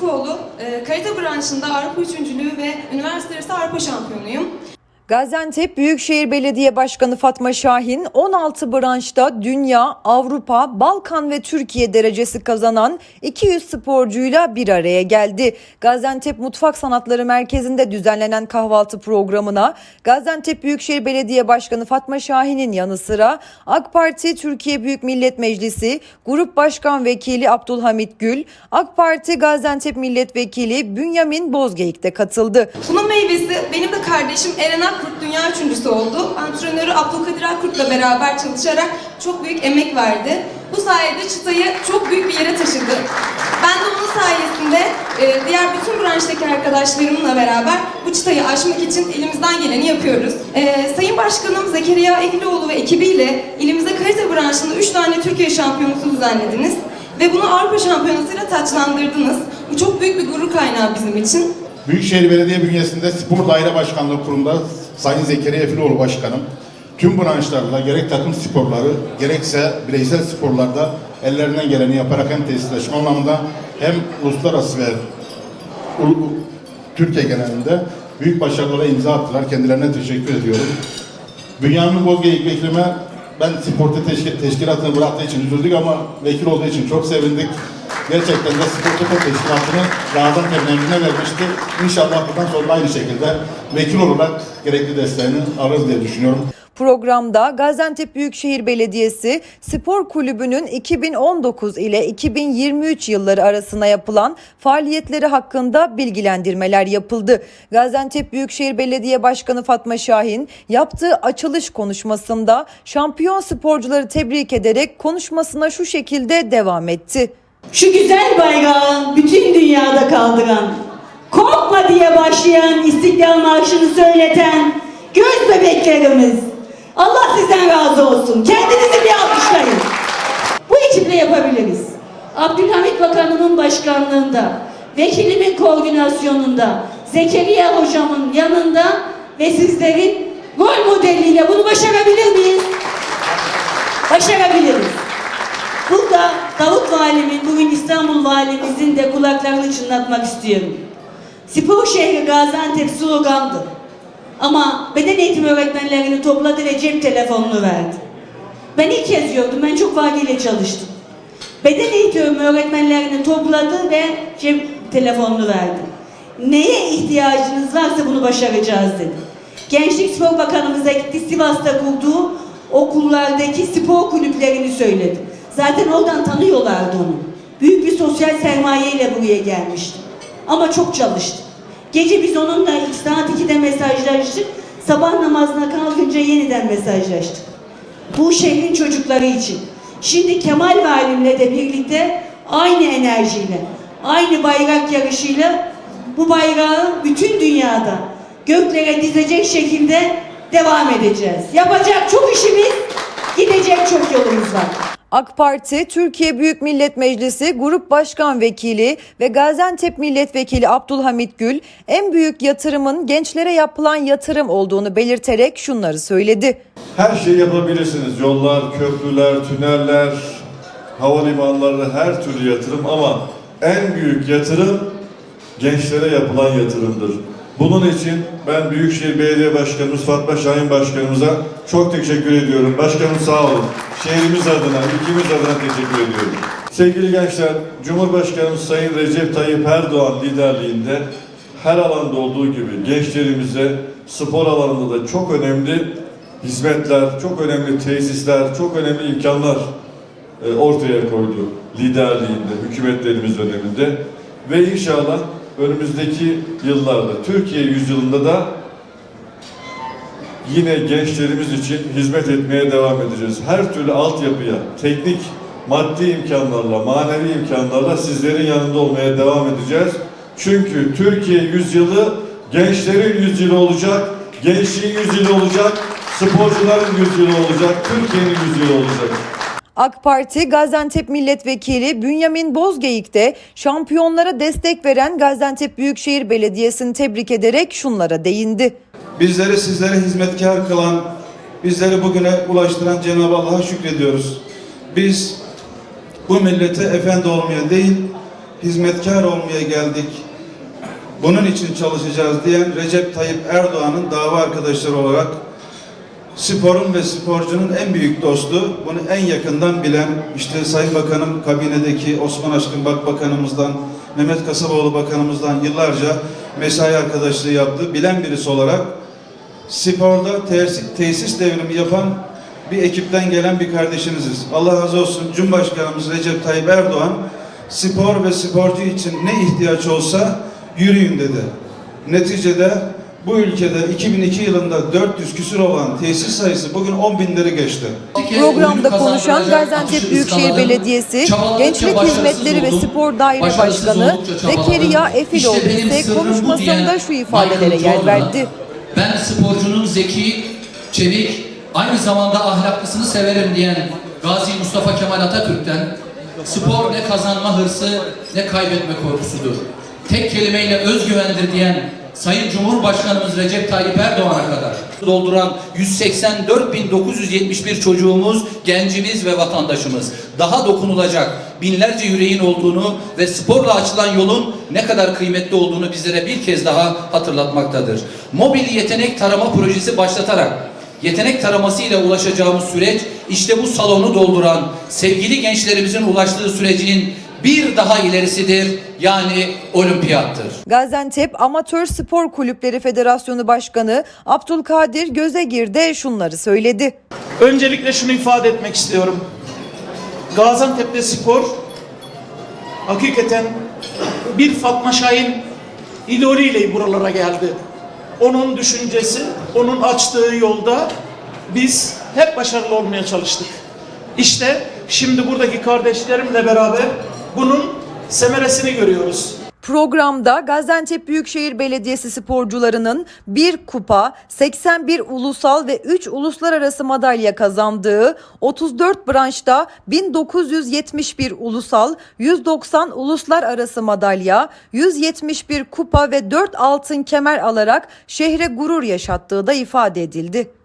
Türkoğlu, e, karate branşında Avrupa üçüncülüğü ve üniversite arası Avrupa şampiyonuyum. Gaziantep Büyükşehir Belediye Başkanı Fatma Şahin 16 branşta dünya, Avrupa, Balkan ve Türkiye derecesi kazanan 200 sporcuyla bir araya geldi. Gaziantep Mutfak Sanatları Merkezi'nde düzenlenen kahvaltı programına Gaziantep Büyükşehir Belediye Başkanı Fatma Şahin'in yanı sıra AK Parti Türkiye Büyük Millet Meclisi Grup Başkan Vekili Abdülhamit Gül, AK Parti Gaziantep Milletvekili Bünyamin Bozgeyik de katıldı. Bunun meyvesi benim de kardeşim Eren Akkurt dünya üçüncüsü oldu. Antrenörü Abdülkadir Akkurt'la beraber çalışarak çok büyük emek verdi. Bu sayede çıtayı çok büyük bir yere taşıdı. Ben de onun sayesinde e, diğer bütün branştaki arkadaşlarımla beraber bu çıtayı aşmak için elimizden geleni yapıyoruz. E, Sayın Başkanım Zekeriya Ehlioğlu ve ekibiyle ilimizde kalite branşında 3 tane Türkiye şampiyonası düzenlediniz. Ve bunu Avrupa şampiyonasıyla taçlandırdınız. Bu çok büyük bir gurur kaynağı bizim için. Büyükşehir Belediye bünyesinde Spor Daire Başkanlığı Kurulu'nda Sayın Zekeriya Efiloğlu Başkanım, tüm branşlarla gerek takım sporları gerekse bireysel sporlarda ellerinden geleni yaparak hem tesisleşme anlamında hem uluslararası ve Türkiye genelinde büyük başarılara imza attılar. Kendilerine teşekkür ediyorum. Bünyamin Bozgeyik vekilime ben Sporte teşkil, teşkilatını bıraktığı için üzüldük ama vekil olduğu için çok sevindik. Gerçekten de Sporte teşkilatını Gaziantep emrine vermişti. İnşallah bundan sonra aynı şekilde vekil olarak gerekli desteğini alırız diye düşünüyorum. Programda Gaziantep Büyükşehir Belediyesi Spor Kulübü'nün 2019 ile 2023 yılları arasında yapılan faaliyetleri hakkında bilgilendirmeler yapıldı. Gaziantep Büyükşehir Belediye Başkanı Fatma Şahin yaptığı açılış konuşmasında şampiyon sporcuları tebrik ederek konuşmasına şu şekilde devam etti. Şu güzel bayrağı bütün dünyada kaldıran, korkma diye başlayan İstiklal Marşı'nı söyleten göz bebeklerimiz. Allah sizden razı olsun. Kendinizi bir alkışlayın. Bu ekiple yapabiliriz. Abdülhamit Bakanı'nın başkanlığında, vekilimin koordinasyonunda, Zekeriya hocamın yanında ve sizlerin rol modeliyle bunu başarabilir miyiz? Başarabiliriz. Burada Davut Valimin, bugün İstanbul Valimizin de kulaklarını çınlatmak istiyorum. Spor şehri Gaziantep slogandı. Ama beden eğitimi öğretmenlerini topladı ve cep telefonunu verdi. Ben ilk kez gördüm, ben çok vagiyle çalıştım. Beden eğitimi öğretmenlerini topladı ve cep telefonunu verdi. Neye ihtiyacınız varsa bunu başaracağız dedi. Gençlik Spor Bakanımıza gitti Sivas'ta kurduğu okullardaki spor kulüplerini söyledi. Zaten oradan tanıyorlardı onu. Büyük bir sosyal sermayeyle buraya gelmişti. Ama çok çalıştı. Gece biz onunla ilk saat 2'de mesajlaştık. Sabah namazına kalkınca yeniden mesajlaştık. Bu şehrin çocukları için. Şimdi Kemal Valim'le de birlikte aynı enerjiyle, aynı bayrak yarışıyla bu bayrağı bütün dünyada göklere dizecek şekilde devam edeceğiz. Yapacak çok işimiz, gidecek çok yolumuz var. AK Parti Türkiye Büyük Millet Meclisi Grup Başkan Vekili ve Gaziantep Milletvekili Abdülhamit Gül en büyük yatırımın gençlere yapılan yatırım olduğunu belirterek şunları söyledi. Her şeyi yapabilirsiniz. Yollar, köprüler, tüneller, havalimanları, her türlü yatırım ama en büyük yatırım gençlere yapılan yatırımdır. Bunun için ben Büyükşehir Belediye Başkanımız Fatma Şahin Başkanımıza çok teşekkür ediyorum. Başkanım sağ olun. Şehrimiz adına, ülkemiz adına teşekkür ediyorum. Sevgili gençler, Cumhurbaşkanımız Sayın Recep Tayyip Erdoğan liderliğinde her alanda olduğu gibi gençlerimize spor alanında da çok önemli hizmetler, çok önemli tesisler, çok önemli imkanlar e, ortaya koydu liderliğinde, hükümetlerimiz döneminde ve inşallah önümüzdeki yıllarda Türkiye yüzyılında da yine gençlerimiz için hizmet etmeye devam edeceğiz. Her türlü altyapıya, teknik, maddi imkanlarla, manevi imkanlarla sizlerin yanında olmaya devam edeceğiz. Çünkü Türkiye yüzyılı gençlerin yüzyılı olacak, gençliğin yüzyılı olacak, sporcuların yüzyılı olacak, Türkiye'nin yüzyılı olacak. AK Parti Gaziantep Milletvekili Bünyamin Bozgeyik de şampiyonlara destek veren Gaziantep Büyükşehir Belediyesi'ni tebrik ederek şunlara değindi. Bizleri sizlere hizmetkar kılan, bizleri bugüne ulaştıran Cenab-ı Allah'a şükrediyoruz. Biz bu millete efendi olmaya değil, hizmetkar olmaya geldik. Bunun için çalışacağız diyen Recep Tayyip Erdoğan'ın dava arkadaşları olarak sporun ve sporcunun en büyük dostu, bunu en yakından bilen işte Sayın Bakanım kabinedeki Osman Aşkın Bak Bakanımızdan, Mehmet Kasaboğlu Bakanımızdan yıllarca mesai arkadaşlığı yaptı. Bilen birisi olarak sporda tesis, tesis devrimi yapan bir ekipten gelen bir kardeşiniziz. Allah razı olsun Cumhurbaşkanımız Recep Tayyip Erdoğan spor ve sporcu için ne ihtiyaç olsa yürüyün dedi. Neticede bu ülkede 2002 yılında 400 küsür olan tesis sayısı bugün 10 binleri geçti. Programda konuşan Gaziantep Büyükşehir Belediyesi Gençlik Hizmetleri ve Spor Daire Başkanı Zekeriya Efiloğlu ise konuşmasında şu ifadelere yer verdi. Ben sporcunun zeki, çevik, aynı zamanda ahlaklısını severim diyen Gazi Mustafa Kemal Atatürk'ten spor ne kazanma hırsı ne kaybetme korkusudur. Tek kelimeyle özgüvendir diyen Sayın Cumhurbaşkanımız Recep Tayyip Erdoğan'a kadar dolduran 184.971 çocuğumuz, gencimiz ve vatandaşımız daha dokunulacak binlerce yüreğin olduğunu ve sporla açılan yolun ne kadar kıymetli olduğunu bizlere bir kez daha hatırlatmaktadır. Mobil yetenek tarama projesi başlatarak yetenek taraması ile ulaşacağımız süreç işte bu salonu dolduran sevgili gençlerimizin ulaştığı sürecinin bir daha ilerisidir yani olimpiyattır. Gaziantep Amatör Spor Kulüpleri Federasyonu Başkanı Abdülkadir Gözegir de şunları söyledi. Öncelikle şunu ifade etmek istiyorum. Gaziantep'te spor hakikaten bir Fatma Şahin idolüyle buralara geldi. Onun düşüncesi, onun açtığı yolda biz hep başarılı olmaya çalıştık. İşte şimdi buradaki kardeşlerimle beraber bunun semeresini görüyoruz. Programda Gaziantep Büyükşehir Belediyesi sporcularının bir kupa, 81 ulusal ve 3 uluslararası madalya kazandığı 34 branşta 1971 ulusal, 190 uluslararası madalya, 171 kupa ve 4 altın kemer alarak şehre gurur yaşattığı da ifade edildi.